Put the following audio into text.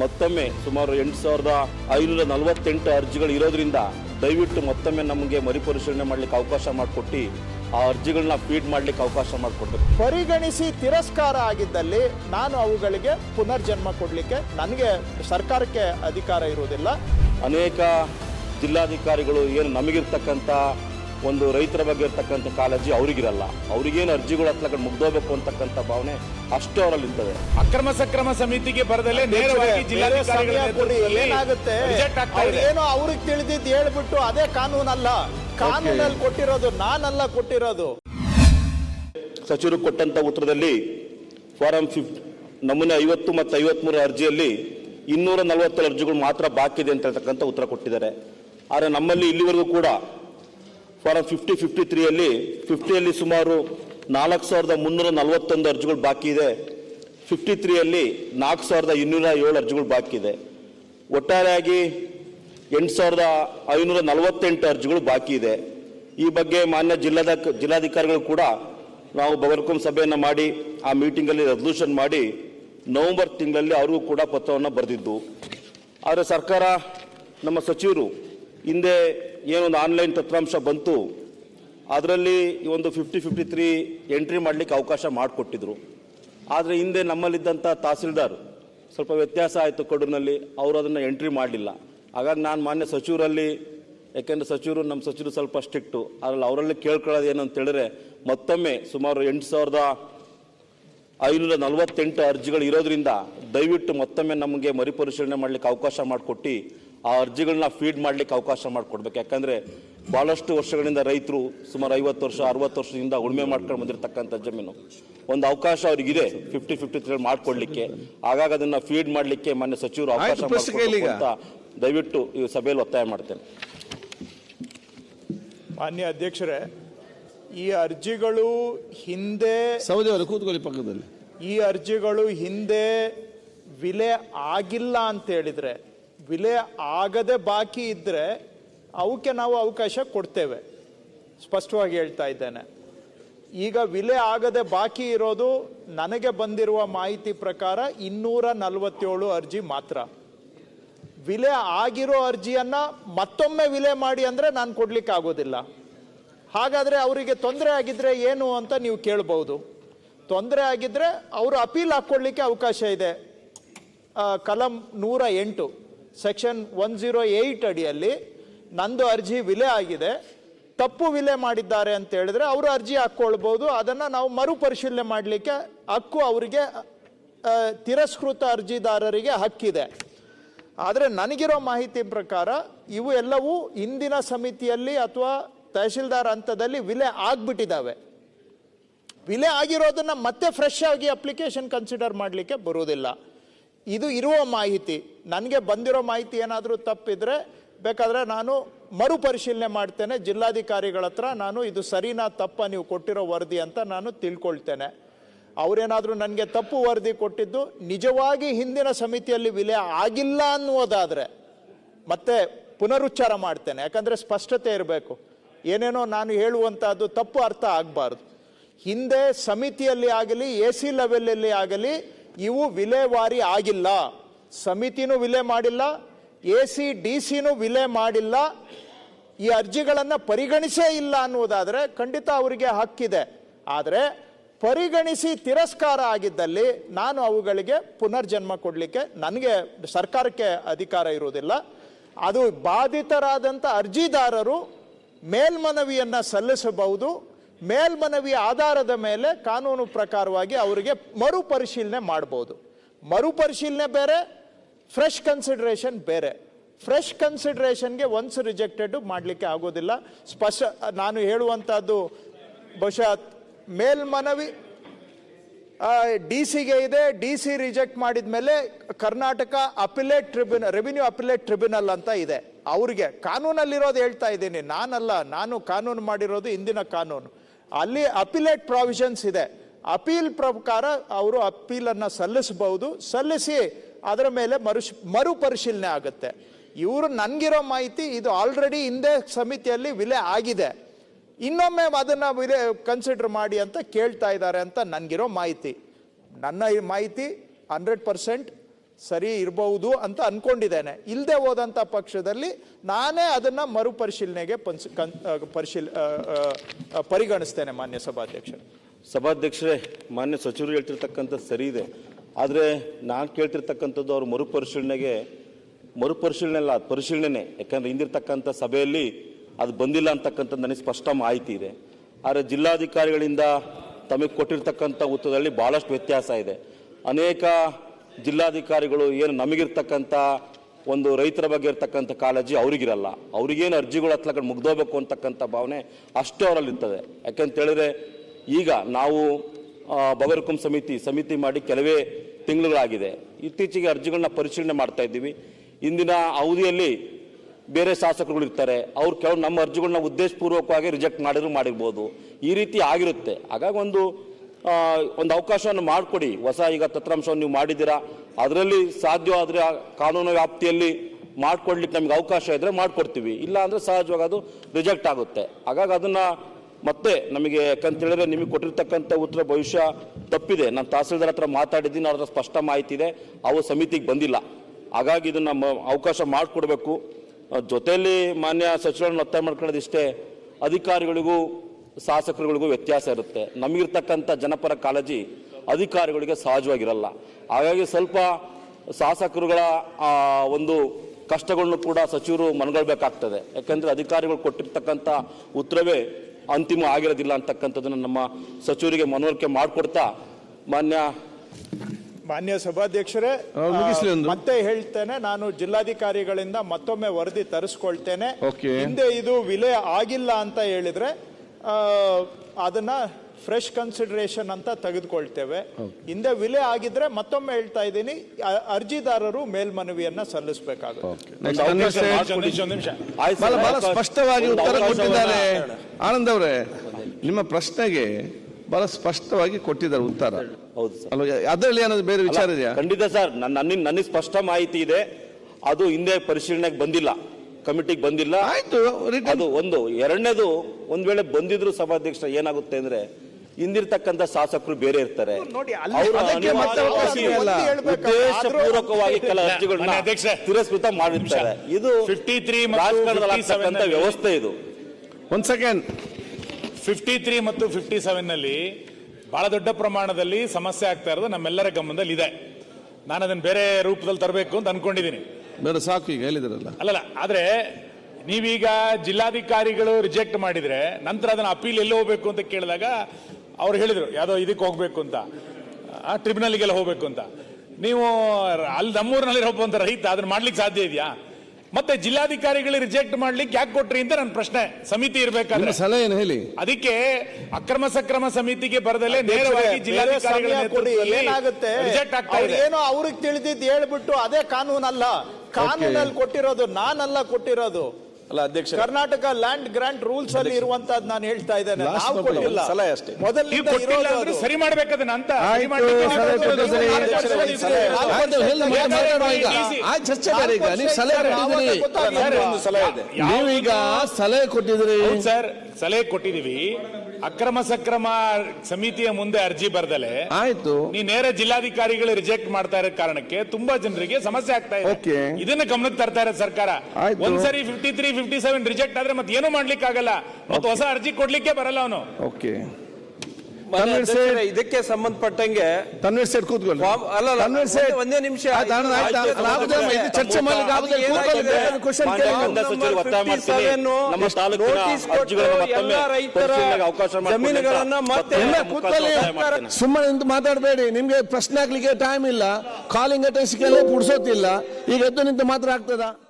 ಮತ್ತೊಮ್ಮೆ ಸುಮಾರು ಎಂಟು ಸಾವಿರದ ಐನೂರ ನಲವತ್ತೆಂಟು ಅರ್ಜಿಗಳು ಇರೋದ್ರಿಂದ ದಯವಿಟ್ಟು ಮತ್ತೊಮ್ಮೆ ನಮಗೆ ಮರುಪರಿಶೀಲನೆ ಮಾಡಲಿಕ್ಕೆ ಅವಕಾಶ ಮಾಡಿಕೊಟ್ಟು ಆ ಅರ್ಜಿಗಳನ್ನ ಫೀಡ್ ಮಾಡಲಿಕ್ಕೆ ಅವಕಾಶ ಮಾಡಿಕೊಡ್ಬೇಕು ಪರಿಗಣಿಸಿ ತಿರಸ್ಕಾರ ಆಗಿದ್ದಲ್ಲಿ ನಾನು ಅವುಗಳಿಗೆ ಪುನರ್ಜನ್ಮ ಕೊಡಲಿಕ್ಕೆ ನನಗೆ ಸರ್ಕಾರಕ್ಕೆ ಅಧಿಕಾರ ಇರುವುದಿಲ್ಲ. ಅನೇಕ ಜಿಲ್ಲಾಧಿಕಾರಿಗಳು ಏನು ನಮಗಿರ್ತಕ್ಕಂಥ ಒಂದು ರೈತರ ಬಗ್ಗೆ ಇರ್ತಕ್ಕಂಥ ಕಾಳಜಿ ಅವರಿಗಿರಲ್ಲ. ಅವರಿಗೇನು ಅರ್ಜಿಗಳು ಹತ್ಲಕ ಮುಗ್ದೋಗ್ಬೇಕು ಅಂತಕ್ಕಂಥ ಭಾವನೆ ಅಷ್ಟು ಅವರಲ್ಲಿ ಇರ್ತದೆ. ಅಕ್ರಮ ಸಕ್ರಮ ಸಮಿತಿಗೆ ಬರದಲ್ಲೇ ನೇರವಾಗಿ. ಏನಾಗುತ್ತೆ? ಏನೋ ಅವ್ರಿಗೆ ತಿಳಿದಿದ್ದು ಹೇಳ್ಬಿಟ್ಟು ಅದೇ ಕಾನೂನಲ್ಲ. ಕಾನೂನಲ್ಲಿ ಕೊಟ್ಟಿರೋದು ನಾನಲ್ಲ ಕೊಟ್ಟಿರೋದು. ಸಚಿವರು ಕೊಟ್ಟಂತ ಉತ್ತರದಲ್ಲಿ ಫಾರಂ ಫಿಫ್ಟ್ ನಮೂನೆ ಐವತ್ತು ಮತ್ತು ಐವತ್ಮೂರು ಅರ್ಜಿಯಲ್ಲಿ ಇನ್ನೂರ ನಲವತ್ತೇಳು ಅರ್ಜಿಗಳು ಮಾತ್ರ ಬಾಕಿ ಇದೆ ಅಂತ ಹೇಳ್ತಕ್ಕಂಥ ಉತ್ತರ ಕೊಟ್ಟಿದ್ದಾರೆ. ಆದರೆ ನಮ್ಮಲ್ಲಿ ಇಲ್ಲಿವರೆಗೂ ಕೂಡ ಫಾರಂ ಫಿಫ್ಟಿ ಫಿಫ್ಟಿ ತ್ರೀಯಲ್ಲಿ ಫಿಫ್ಟಿಯಲ್ಲಿ ಸುಮಾರು ನಾಲ್ಕು ಸಾವಿರದ ಮುನ್ನೂರ ನಲವತ್ತೊಂದು ಅರ್ಜಿಗಳು ಬಾಕಿ ಇದೆ. ಫಿಫ್ಟಿ ತ್ರೀಯಲ್ಲಿ ನಾಲ್ಕು ಸಾವಿರದ ಇನ್ನೂರ ಏಳು ಅರ್ಜಿಗಳು ಬಾಕಿ ಇದೆ. ಒಟ್ಟಾರೆಯಾಗಿ ಎಂಟು ಸಾವಿರದ ಐನೂರ ನಲವತ್ತೆಂಟು ಅರ್ಜಿಗಳು ಬಾಕಿ ಇದೆ. ಈ ಬಗ್ಗೆ ಮಾನ್ಯ ಜಿಲ್ಲಾದ ಜಿಲ್ಲಾಧಿಕಾರಿಗಳು ಕೂಡ ನಾವು ಬಗರ್ಕುಂ ಸಭೆಯನ್ನು ಮಾಡಿ, ಆ ಮೀಟಿಂಗಲ್ಲಿ ರೆಸಲ್ಯೂಷನ್ ಮಾಡಿ, ನವೆಂಬರ್ ತಿಂಗಳಲ್ಲಿ ಅವರಿಗೂ ಕೂಡ ಪತ್ರವನ್ನು ಬರೆದಿದ್ದು. ಆದರೆ ಸರ್ಕಾರ ನಮ್ಮ ಸಚಿವರು ಹಿಂದೆ ಏನೊಂದು ಆನ್ಲೈನ್ ತತ್ವಾಂಶ ಬಂತು, ಅದರಲ್ಲಿ ಒಂದು ಫಿಫ್ಟಿ ಫಿಫ್ಟಿ ತ್ರೀ ಎಂಟ್ರಿ ಮಾಡಲಿಕ್ಕೆ ಅವಕಾಶ ಮಾಡಿಕೊಟ್ಟಿದ್ರು. ಆದರೆ ಹಿಂದೆ ನಮ್ಮಲ್ಲಿದ್ದಂಥ ತಹಸೀಲ್ದಾರ್, ಸ್ವಲ್ಪ ವ್ಯತ್ಯಾಸ ಆಯಿತು ಕೊಡೂರಿನಲ್ಲಿ, ಅವರು ಅದನ್ನು ಎಂಟ್ರಿ ಮಾಡಲಿಲ್ಲ. ಹಾಗಾಗಿ ನಾನು ಮಾನ್ಯ ಸಚಿವರಲ್ಲಿ, ಯಾಕೆಂದರೆ ಸಚಿವರು ನಮ್ಮ ಸಚಿವರು ಸ್ವಲ್ಪ ಸ್ಟ್ರಿಕ್ಟು ಅದರಲ್ಲಿ ಅವರಲ್ಲಿ ಕೇಳ್ಕೊಳ್ಳೋದು ಏನು ಅಂತ ಹೇಳಿದ್ರೆ, ಮತ್ತೊಮ್ಮೆ ಸುಮಾರು ಎಂಟು ಸಾವಿರದ ಐನೂರ ನಲವತ್ತೆಂಟು ಅರ್ಜಿಗಳು ಇರೋದ್ರಿಂದ ದಯವಿಟ್ಟು ಮತ್ತೊಮ್ಮೆ ನಮಗೆ ಮರುಪರಿಶೀಲನೆ ಮಾಡಲಿಕ್ಕೆ ಅವಕಾಶ ಮಾಡಿಕೊಟ್ಟು ಆ ಅರ್ಜಿಗಳನ್ನ ಫೀಡ್ ಮಾಡಲಿಕ್ಕೆ ಅವಕಾಶ ಮಾಡಿಕೊಡ್ಬೇಕು. ಯಾಕಂದರೆ ಭಾಳಷ್ಟು ವರ್ಷಗಳಿಂದ ರೈತರು ಸುಮಾರು ಐವತ್ತು ವರ್ಷ ಅರವತ್ತು ವರ್ಷದಿಂದ ಉಳುಮೆ ಮಾಡ್ಕೊಂಡು ಬಂದಿರತಕ್ಕಂಥ ಜಮೀನು. ಒಂದು ಅವಕಾಶ ಅವ್ರಿಗಿದೆ ಫಿಫ್ಟಿ ಫಿಫ್ಟಿ ತ್ರೀ ಮಾಡಿಕೊಡ್ಲಿಕ್ಕೆ. ಆಗಾಗ ಅದನ್ನ ಫೀಡ್ ಮಾಡಲಿಕ್ಕೆ ಮಾನ್ಯ ಸಚಿವರು ಅವಕಾಶ ಮಾಡಿಕೊಡ್ಬೇಕು ಅಂತ ದಯವಿಟ್ಟು ಈ ಸಭೆಯಲ್ಲಿ ಒತ್ತಾಯ ಮಾಡ್ತೇನೆ. ಮಾನ್ಯ ಅಧ್ಯಕ್ಷರೇ ಈ ಅರ್ಜಿಗಳು ಹಿಂದೆ ಕೂತ್ಕೊಳ್ಳಿ ಪಕ್ಕದಲ್ಲಿ. ಈ ಅರ್ಜಿಗಳು ಹಿಂದೆ ವಿಲೆ ಆಗಿಲ್ಲ ಅಂತ ಹೇಳಿದ್ರೆ ವಿಲೆ ಆಗದೆ ಬಾಕಿ ಇದ್ದರೆ ಅವಕ್ಕೆ ನಾವು ಅವಕಾಶ ಕೊಡ್ತೇವೆ. ಸ್ಪಷ್ಟವಾಗಿ ಹೇಳ್ತಾ ಇದ್ದೇನೆ. ಈಗ ವಿಲೆ ಆಗದೆ ಬಾಕಿ ಇರೋದು ನನಗೆ ಬಂದಿರುವ ಮಾಹಿತಿ ಪ್ರಕಾರ ಇನ್ನೂರ ನಲವತ್ತೇಳು ಅರ್ಜಿ ಮಾತ್ರ. ವಿಲೆ ಆಗಿರೋ ಅರ್ಜಿಯನ್ನ ಮತ್ತೊಮ್ಮೆ ವಿಲೆ ಮಾಡಿ ಅಂದ್ರೆ ನಾನು ಕೊಡ್ಲಿಕ್ಕೆ ಆಗೋದಿಲ್ಲ ಹಾಗಾದ್ರೆ ಅವರಿಗೆ ತೊಂದರೆ ಆಗಿದ್ರೆ ಏನು ಅಂತ ನೀವು ಕೇಳಬಹುದು. ತೊಂದರೆ ಆಗಿದ್ರೆ ಅವರು ಅಪೀಲ್ ಹಾಕ್ಕೊಳ್ಳಿಕ್ಕೆ ಅವಕಾಶ ಇದೆ. ಕಲಂ ನೂರ ಎಂಟು. ಸೆಕ್ಷನ್ ಒನ್ ಜೀರೋ ಏಯ್ಟ್ ಅಡಿಯಲ್ಲಿ ನಂದು ಅರ್ಜಿ ವಿಲೆ ಆಗಿದೆ, ತಪ್ಪು ವಿಲೆ ಮಾಡಿದ್ದಾರೆ ಅಂತ ಹೇಳಿದ್ರೆ ಅವರು ಅರ್ಜಿ ಹಾಕ್ಕೊಳ್ಬೋದು, ಅದನ್ನು ನಾವು ಮರುಪರಿಶೀಲನೆ ಮಾಡಲಿಕ್ಕೆ ಹಕ್ಕು ಅವರಿಗೆ ತಿರಸ್ಕೃತ ಅರ್ಜಿದಾರರಿಗೆ ಹಕ್ಕಿದೆ. ಆದರೆ ನನಗಿರೋ ಮಾಹಿತಿ ಪ್ರಕಾರ ಇವು ಎಲ್ಲವೂ ಇಂದಿನ ಸಮಿತಿಯಲ್ಲಿ ಅಥವಾ ತಹಶೀಲ್ದಾರ್ ಹಂತದಲ್ಲಿ ವಿಲೆ ಆಗ್ಬಿಟ್ಟಿದ್ದಾವೆ ವಿಲೆ ಆಗಿರೋದನ್ನ ಮತ್ತೆ ಫ್ರೆಶ್ ಆಗಿ ಅಪ್ಲಿಕೇಶನ್ ಕನ್ಸಿಡರ್ ಮಾಡಲಿಕ್ಕೆ ಬರುವುದಿಲ್ಲ. ಇದು ಇರುವ ಮಾಹಿತಿ. ನನಗೆ ಬಂದಿರೋ ಮಾಹಿತಿ ಏನಾದರೂ ತಪ್ಪಿದ್ರೆ ಬೇಕಾದರೆ ನಾನು ಮರುಪರಿಶೀಲನೆ ಮಾಡ್ತೇನೆ. ಜಿಲ್ಲಾಧಿಕಾರಿಗಳ ಹತ್ರ ನಾನು ಇದು ಸರಿನಾ ತಪ್ಪ ನೀವು ಕೊಟ್ಟಿರೋ ವರದಿ ಅಂತ ನಾನು ತಿಳ್ಕೊಳ್ತೇನೆ. ಅವರೇನಾದರೂ ನನಗೆ ತಪ್ಪು ವರದಿ ಕೊಟ್ಟಿದ್ದು ನಿಜವಾಗಿ ಹಿಂದಿನ ಸಮಿತಿಯಲ್ಲಿ ವಿಲೆ ಆಗಿಲ್ಲ ಅನ್ನುವುದಾದರೆ ಮತ್ತೆ ಪುನರುಚ್ಚಾರ ಮಾಡ್ತೇನೆ. ಯಾಕಂದರೆ ಸ್ಪಷ್ಟತೆ ಇರಬೇಕು. ಏನೇನೋ ನಾನು ಹೇಳುವಂಥದ್ದು ತಪ್ಪು ಅರ್ಥ ಆಗಬಾರ್ದು. ಹಿಂದೆ ಸಮಿತಿಯಲ್ಲಿ ಆಗಲಿ, ಎ ಸಿ ಲೆವೆಲಲ್ಲಿ ಆಗಲಿ ಇವು ವಿಲೇವಾರಿ ಆಗಿಲ್ಲ. ಸಮಿತಿನೂ ವಿಲೆ ಮಾಡಿಲ್ಲ. ಎ ಸಿ, ಡಿ ಸಿನೂ ವಿಲೆ ಮಾಡಿಲ್ಲ. ಈ ಅರ್ಜಿಗಳನ್ನು ಪರಿಗಣಿಸೇ ಇಲ್ಲ ಅನ್ನುವುದಾದರೆ ಖಂಡಿತ ಅವರಿಗೆ ಹಕ್ಕಿದೆ. ಆದರೆ ಪರಿಗಣಿಸಿ ತಿರಸ್ಕಾರ ಆಗಿದ್ದಲ್ಲಿ ನಾನು ಅವುಗಳಿಗೆ ಪುನರ್ಜನ್ಮ ಕೊಡಲಿಕ್ಕೆ ನನಗೆ ಸರ್ಕಾರಕ್ಕೆ ಅಧಿಕಾರ ಇರುವುದಿಲ್ಲ. ಅದು ಬಾಧಿತರಾದಂಥ ಅರ್ಜಿದಾರರು ಮೇಲ್ಮನವಿಯನ್ನು ಸಲ್ಲಿಸಬಹುದು. ಮೇಲ್ಮನವಿಯ ಆಧಾರದ ಮೇಲೆ ಕಾನೂನು ಪ್ರಕಾರವಾಗಿ ಅವರಿಗೆ ಮರುಪರಿಶೀಲನೆ ಮಾಡ್ಬೋದು. ಮರುಪರಿಶೀಲನೆ ಬೇರೆ ಫ್ರೆಶ್ ಕನ್ಸಿಡರೇಷನ್ ಬೇರೆ. ಫ್ರೆಶ್ ಕನ್ಸಿಡರೇಷನ್ಗೆ ಒನ್ಸ್ ರಿಜೆಕ್ಟೆಡ್ ಮಾಡಲಿಕ್ಕೆ ಆಗೋದಿಲ್ಲ. ಸ್ಪಷ್ಟ, ನಾನು ಹೇಳುವಂಥದ್ದು ಬಹುಶಃ ಮೇಲ್ಮನವಿ ಡಿ ಸಿಗೆ ಇದೆ. ಡಿ ಸಿ ರಿಜೆಕ್ಟ್ ಮಾಡಿದ ಮೇಲೆ Karnataka appellate tribunal revenue appellate tribunal ಅಂತ ಇದೆ. ಅವ್ರಿಗೆ ಕಾನೂನಲ್ಲಿರೋದು ಹೇಳ್ತಾ ಇದ್ದೀನಿ. ನಾನಲ್ಲ, ನಾನು ಕಾನೂನು ಮಾಡಿರೋದು ಇಂದಿನ ಕಾನೂನು. ಅಲ್ಲಿ ಅಪಿಲೇಟ್ ಪ್ರಾವಿಷನ್ಸ್ ಇದೆ. ಅಪೀಲ್ ಪ್ರಕಾರ ಅವರು ಅಪೀಲನ್ನು ಸಲ್ಲಿಸಬಹುದು. ಸಲ್ಲಿಸಿ ಅದರ ಮೇಲೆ ಮರು ಮರುಪರಿಶೀಲನೆ ಆಗುತ್ತೆ. ಇವರು ನನಗಿರೋ ಮಾಹಿತಿ ಇದು ಆಲ್ರೆಡಿ ಹಿಂದೆ ಸಮಿತಿಯಲ್ಲಿ ವಿಲೆ ಆಗಿದೆ. ಇನ್ನೊಮ್ಮೆ ಅದನ್ನು ವಿಲೆ ಕನ್ಸಿಡರ್ ಮಾಡಿ ಅಂತ ಕೇಳ್ತಾ ಇದ್ದಾರೆ ಅಂತ ನನಗಿರೋ ಮಾಹಿತಿ. ನನ್ನ ಈ ಮಾಹಿತಿ ಹಂಡ್ರೆಡ್ ಪರ್ಸೆಂಟ್ ಸರಿ ಇರಬಹುದು ಅಂತ ಅಂದ್ಕೊಂಡಿದ್ದೇನೆ ಇಲ್ಲದೆ ಹೋದಂಥ ಪಕ್ಷದಲ್ಲಿ ನಾನೇ ಅದನ್ನು ಮರುಪರಿಶೀಲನೆಗೆ ಪಂಚ ಕನ್ ಪರಿಶೀಲ ಪರಿಗಣಿಸ್ತೇನೆ ಮಾನ್ಯ ಸಭಾಧ್ಯಕ್ಷರು. ಸಭಾಧ್ಯಕ್ಷರೇ, ಮಾನ್ಯ ಸಚಿವರು ಹೇಳ್ತಿರ್ತಕ್ಕಂಥ ಸರಿ ಇದೆ. ಆದರೆ ನಾನು ಕೇಳ್ತಿರ್ತಕ್ಕಂಥದ್ದು ಅವ್ರ ಮರುಪರಿಶೀಲನೆಗೆ, ಮರುಪರಿಶೀಲನೆ ಅಲ್ಲ ಪರಿಶೀಲನೆ ಯಾಕಂದರೆ ಹಿಂದಿರ್ತಕ್ಕಂಥ ಸಭೆಯಲ್ಲಿ ಅದು ಬಂದಿಲ್ಲ ಅಂತಕ್ಕಂಥದ್ದು ನನಗೆ ಸ್ಪಷ್ಟ ಮಾಹಿತಿ ಇದೆ. ಆದರೆ ಜಿಲ್ಲಾಧಿಕಾರಿಗಳಿಂದ ತಮಗೆ ಕೊಟ್ಟಿರ್ತಕ್ಕಂಥ ಉತ್ತರದಲ್ಲಿ ಭಾಳಷ್ಟು ವ್ಯತ್ಯಾಸ ಇದೆ. ಅನೇಕ ಜಿಲ್ಲಾಧಿಕಾರಿಗಳು ಏನು ನಮಗಿರ್ತಕ್ಕಂಥ ಒಂದು ರೈತರ ಬಗ್ಗೆ ಇರ್ತಕ್ಕಂಥ ಕಾಳಜಿ ಅವರಿಗಿರಲ್ಲ. ಅವ್ರಿಗೇನು ಅರ್ಜಿಗಳು ಹತ್ಲಕೊಂಡು ಮುಗ್ದೋಗ್ಬೇಕು ಅಂತಕ್ಕಂಥ ಭಾವನೆ ಅಷ್ಟು ಅವರಲ್ಲಿರ್ತದೆ. ಇರ್ತದೆ ಯಾಕಂತ ಹೇಳಿದ್ರೆ ಈಗ ನಾವು ಬಗರ್ಕುಂ ಸಮಿತಿ ಸಮಿತಿ ಮಾಡಿ ಕೆಲವೇ ತಿಂಗಳುಗಳಾಗಿದೆ. ಇತ್ತೀಚೆಗೆ ಅರ್ಜಿಗಳನ್ನ ಪರಿಶೀಲನೆ ಮಾಡ್ತಾ ಇದ್ದೀವಿ. ಇಂದಿನ ಅವಧಿಯಲ್ಲಿ ಬೇರೆ ಶಾಸಕರುಗಳು ಇರ್ತಾರೆ. ಅವ್ರು ಕೆಲವು ನಮ್ಮ ಅರ್ಜಿಗಳನ್ನ ಉದ್ದೇಶಪೂರ್ವಕವಾಗಿ ರಿಜೆಕ್ಟ್ ಮಾಡಿದ್ರು ಮಾಡಿರ್ಬೋದು. ಈ ರೀತಿ ಆಗಿರುತ್ತೆ. ಹಾಗಾಗಿ ಒಂದು ಒಂದು ಅವಕಾಶವನ್ನು ಮಾಡಿಕೊಡಿ. ಹೊಸ ಈಗ ತತ್ರಾಂಶವನ್ನು ನೀವು ಮಾಡಿದ್ದೀರಾ? ಅದರಲ್ಲಿ ಸಾಧ್ಯವಾದರೆ ಕಾನೂನು ವ್ಯಾಪ್ತಿಯಲ್ಲಿ ಮಾಡ್ಕೊಡ್ಲಿಕ್ಕೆ ನಮಗೆ ಅವಕಾಶ ಇದ್ದರೆ ಮಾಡ್ಕೊಡ್ತೀವಿ. ಇಲ್ಲ ಅಂದರೆ ಸಹಜವಾಗಿ ಅದು ರಿಜೆಕ್ಟ್ ಆಗುತ್ತೆ. ಹಾಗಾಗಿ ಅದನ್ನು ಮತ್ತೆ ನಮಗೆ ಯಾಕಂತೇಳಿದ್ರೆ ನಿಮಗೆ ಕೊಟ್ಟಿರ್ತಕ್ಕಂಥ ಉತ್ತರ ಭವಿಷ್ಯ ತಪ್ಪಿದೆ. ನಾನು ತಹಸೀಲ್ದಾರ್ ಹತ್ರ ಮಾತಾಡಿದ್ದೀನಿ ಅವ್ರ ಸ್ಪಷ್ಟ ಮಾಹಿತಿ ಇದೆ. ಅವು ಸಮಿತಿಗೆ ಬಂದಿಲ್ಲ. ಹಾಗಾಗಿ ಇದನ್ನು ಅವಕಾಶ ಮಾಡಿಕೊಡ್ಬೇಕು. ಜೊತೆಯಲ್ಲಿ ಮಾನ್ಯ ಸಚಿವರನ್ನು ಒತ್ತಾಯ ಮಾಡ್ಕೊಳ್ಳೋದು ಇಷ್ಟೇ ಅಧಿಕಾರಿಗಳಿಗೂ ಶಾಸಕರುಗಳಿಗೂ ವ್ಯತ್ಯಾಸ ಇರುತ್ತೆ ನಮಗಿರ್ತಕ್ಕಂಥ ಜನಪರ ಕಾಳಜಿ ಅಧಿಕಾರಿಗಳಿಗೆ ಸಹಜವಾಗಿರಲ್ಲ ಹಾಗಾಗಿ ಸ್ವಲ್ಪ ಶಾಸಕರುಗಳ ಒಂದು ಕಷ್ಟಗಳನ್ನು ಕೂಡ ಸಚಿವರು ಮನಗೊಳ್ಬೇಕಾಗ್ತದೆ ಯಾಕೆಂದರೆ ಅಧಿಕಾರಿಗಳು ಕೊಟ್ಟಿರ್ತಕ್ಕಂಥ ಉತ್ತರವೇ ಅಂತಿಮ ಆಗಿರೋದಿಲ್ಲ ಅಂತಕ್ಕಂಥದ್ದನ್ನು ನಮ್ಮ ಸಚಿವರಿಗೆ ಮನವರಿಕೆ ಮಾಡಿಕೊಡ್ತಾ ಮಾನ್ಯ ಮಾನ್ಯ ಸಭಾಧ್ಯಕ್ಷರೇ. ಮತ್ತೆ ಹೇಳ್ತೇನೆ ನಾನು ಜಿಲ್ಲಾಧಿಕಾರಿಗಳಿಂದ ಮತ್ತೊಮ್ಮೆ ವರದಿ ತರಿಸ್ಕೊಳ್ತೇನೆ. ಹಿಂದೆ ಇದು ವಿಲೇ ಆಗಿಲ್ಲ ಅಂತ ಹೇಳಿದ್ರೆ ಅದನ್ನ ಫ್ರೆಶ್ ಕನ್ಸಿಡರೇಷನ್ ಅಂತ ತೆಗೆದುಕೊಳ್ತೇವೆ. ಹಿಂದೆ ವಿಲೆ ಆಗಿದ್ರೆ ಮತ್ತೊಮ್ಮೆ ಹೇಳ್ತಾ ಇದ್ದೀನಿ ಅರ್ಜಿದಾರರು ಮೇಲ್ಮನವಿಯನ್ನ ಸಲ್ಲಿಸಬೇಕಾಗುತ್ತೆ. ಸ್ಪಷ್ಟವಾಗಿ ಉತ್ತರ ಕೊಟ್ಟಿದ್ದಾರೆ. ಆನಂದ್ ಅವರೇ ನಿಮ್ಮ ಪ್ರಶ್ನೆಗೆ ಬಹಳ ಸ್ಪಷ್ಟವಾಗಿ ಕೊಟ್ಟಿದ್ದಾರೆ ಉತ್ತರ. ಹೌದು ಅದರಲ್ಲಿ ಏನಾದ್ರು ಬೇರೆ ವಿಚಾರ ಇದೆಯಾ? ಖಂಡಿತ ಸರ್ ನನ್ನ ನನಗೆ ಸ್ಪಷ್ಟ ಮಾಹಿತಿ ಇದೆ. ಅದು ಹಿಂದೆ ಪರಿಶೀಲನೆಗೆ ಬಂದಿಲ್ಲ. ಕಮಿಟಿಗೆ ಬಂದಿಲ್ಲ. ಆಯ್ತು ಅದು ಒಂದು ಎರಡನೇದು ಒಂದ್ ವೇಳೆ ಬಂದಿದ್ರು ಸಭಾಧ್ಯಕ್ಷ ಏನಾಗುತ್ತೆ ಅಂದ್ರೆ ಹಿಂದಿರ್ತಕ್ಕಂಥ ಶಾಸಕರು ಬೇರೆ ಇರ್ತಾರೆ. ನೋಡಿ, ಅಲ್ಲಿ- ಅದಕ್ಕೆ ಅವಕಾಶ ಇಲ್ಲ. ಉದ್ದೇಶಪೂರ್ವಕವಾಗಿ ಕೆಲ ಅರ್ಜಿಗಳನ್ನ ತಿರಸ್ಕೃತ ಮಾಡಿರ್ತಾರೆ. ಇದು 53 ಮತ್ತು ರಾಜಕಾರಣದಲ್ಲಿ 57 ಆಗ್ತಕ್ಕಂಥ ವ್ಯವಸ್ಥೆ ಇದು. ಒಂದ್ ಸೆಕೆಂಡ್ ಫಿಫ್ಟಿ ತ್ರೀ ಮತ್ತು ಫಿಫ್ಟಿ ಸೆವೆನ್ನಲ್ಲಿ ಬಹಳ ದೊಡ್ಡ ಪ್ರಮಾಣದಲ್ಲಿ ಸಮಸ್ಯೆ ಆಗ್ತಾ ಇರೋದು ನಮ್ಮೆಲ್ಲರ ಗಮನದಲ್ಲಿ ಇದೆ ನಾನು ಅದನ್ನ ಬೇರೆ ರೂಪದಲ್ಲಿ ತರಬೇಕು ಅಂತ ಅನ್ಕೊಂಡಿದ್ದೀನಿ. ಬೇರೆ ಸಾಕು ಈಗ ಹೇಳಿದ್ರಲ್ಲ. ಅಲ್ಲಲ್ಲ ಆದ್ರೆ ನೀವೀಗ ಜಿಲ್ಲಾಧಿಕಾರಿಗಳು ರಿಜೆಕ್ಟ್ ಮಾಡಿದ್ರೆ ನಂತರ ಅದನ್ನ ಅಪೀಲ್ ಎಲ್ಲಿ ಹೋಗ್ಬೇಕು ಅಂತ ಕೇಳಿದಾಗ ಅವ್ರು ಹೇಳಿದ್ರು ಯಾವುದೋ ಇದಕ್ಕೆ ಹೋಗ್ಬೇಕು ಅಂತ. ಆ ಟ್ರಿಬ್ಯುನಲ್ಗೆಲ್ಲ ಹೋಗ್ಬೇಕು ಅಂತ. ನೀವು ಅಲ್ಲಿ ನಮ್ಮೂರಿನಲ್ಲಿ ಒಬ್ಬ ರೈತ ಅದನ್ನ ಮಾಡ್ಲಿಕ್ಕೆ ಸಾಧ್ಯ ಇದೆಯಾ? ಮತ್ತೆ ಜಿಲ್ಲಾಧಿಕಾರಿಗಳು ರಿಜೆಕ್ಟ್ ಮಾಡ್ಲಿಕ್ಕೆ ಯಾಕೆ ಕೊಟ್ರಿ ಅಂತ ನನ್ನ ಪ್ರಶ್ನೆ. ಸಮಿತಿ ಇರ್ಬೇಕಾದ್ರೆ. ನಿಮ್ಮ ಸಲಹೆ ಏನು ಹೇಳಿ? ಅದಕ್ಕೆ ಅಕ್ರಮ ಸಕ್ರಮ ಸಮಿತಿಗೆ ಬರದಲ್ಲೇ ನೇರವಾಗಿ ಜಿಲ್ಲಾಧಿಕಾರಿಗಳ ರಿಜೆಕ್ಟ್ ಆಗ್ತಾ ಇದೆ. ಏನೋ ಅವ್ರಿಗೆ ತಿಳಿದಿದ್ದು ಹೇಳ್ಬಿಟ್ಟು ಅದೇ ಕಾನೂನಲ್ಲ. ಕಾನೂನಲ್ಲಿ ಕೊಟ್ಟಿರೋದು ನಾನಲ್ಲ ಕೊಟ್ಟಿರೋದು. ಅಲ್ಲ ಅಧ್ಯಕ್ಷ ಕರ್ನಾಟಕ ಲ್ಯಾಂಡ್ ಗ್ರಾಂಟ್ ರೂಲ್ಸ್ ಅಲ್ಲಿ ಇರುವಂತದ್ದು ನಾನು ಹೇಳ್ತಾ ಇದ್ದೇನೆ. ನಾವು ಕೊಟ್ಟಿಲ್ಲ. ಸಲಹೆ ಅಷ್ಟೇ. ಮೊದಲಿಂದ ಇರೋದು ಸರಿ ಮಾಡ್ಬೇಕದನ್ನ ಅಂತ ಚರ್ಚೆ ಬೇರೆ ಈಗ. ನೀವು ಸಲಹೆ ಕೊಟ್ಟಿದ್ರಿ ಸಲಹೆ ಇದೆ? ನೀವೀಗ ಸಲಹೆ ಕೊಟ್ಟಿದ್ದೀರಿ. ಸರ್ ಸಲಹೆ ಕೊಟ್ಟಿದೀವಿ ಅಕ್ರಮ ಸಕ್ರಮ ಸಮಿತಿಯ ಮುಂದೆ ಅರ್ಜಿ ಬರ್ದಲೆ ಆಯ್ತು. ನೀ ನೇರ ಜಿಲ್ಲಾಧಿಕಾರಿಗಳು ರಿಜೆಕ್ಟ್ ಮಾಡ್ತಾ ಇರೋ ಕಾರಣಕ್ಕೆ ತುಂಬಾ ಜನರಿಗೆ ಸಮಸ್ಯೆ ಆಗ್ತಾ ಇದೆ. Okay. ಇದನ್ನ ಗಮನಕ್ಕೆ ತರ್ತಾ ಇರೋದು ಸರ್ಕಾರ. ಆಯ್ತು. ಒಂದ್ಸರಿ fifty three fifty seven reject ಆದ್ರೆ ಮತ್ತೆ ಏನು ಮಾಡ್ಲಿಕ್ಕೆ ಆಗಲ್ಲ ಮತ್ತೆ ಹೊಸ ಅರ್ಜಿ ಕೊಡ್ಲಿಕ್ಕೆ ಬರಲ್ಲ ಅವನು. ಓಕೆ. ತನ್ವೀರ್ ಅಧ್ಯಕ್ಷರೇ, ಸೇಠ್ ಇದಕ್ಕೆ ಸಂಬಂಧಪಟ್ಟಂಗೆ ತನ್ವೀರ್ ಸೇಠ್ ಕೂತ್ಕೊಳ್ಳಿ. ಅಲ್ಲ, ತನ್ವೀರ್ ಒಂದೇ- ಸೇಠ್ ಒಂದೇ ನಿಮಿಷ. ಚರ್ಚೆ ಸುಮ್ಮನೆ ನಿಂತು ಮಾತಾಡಬೇಡಿ. ನಿಮ್ಗೆ ಪ್ರಶ್ನೆ ಆಗ್ಲಿಕ್ಕೆ ಟೈಮ್ ಇಲ್ಲ. ಕಾಲಿಂಗ್ ಅಟೆನ್ಸ್ಗೆಲ್ಲ ಪುಡ್ಸೋತಿಲ್ಲ. ಈಗ ಎದ್ದು ನಿಂತು ಮಾತ್ರ ಆಗ್ತದಾ?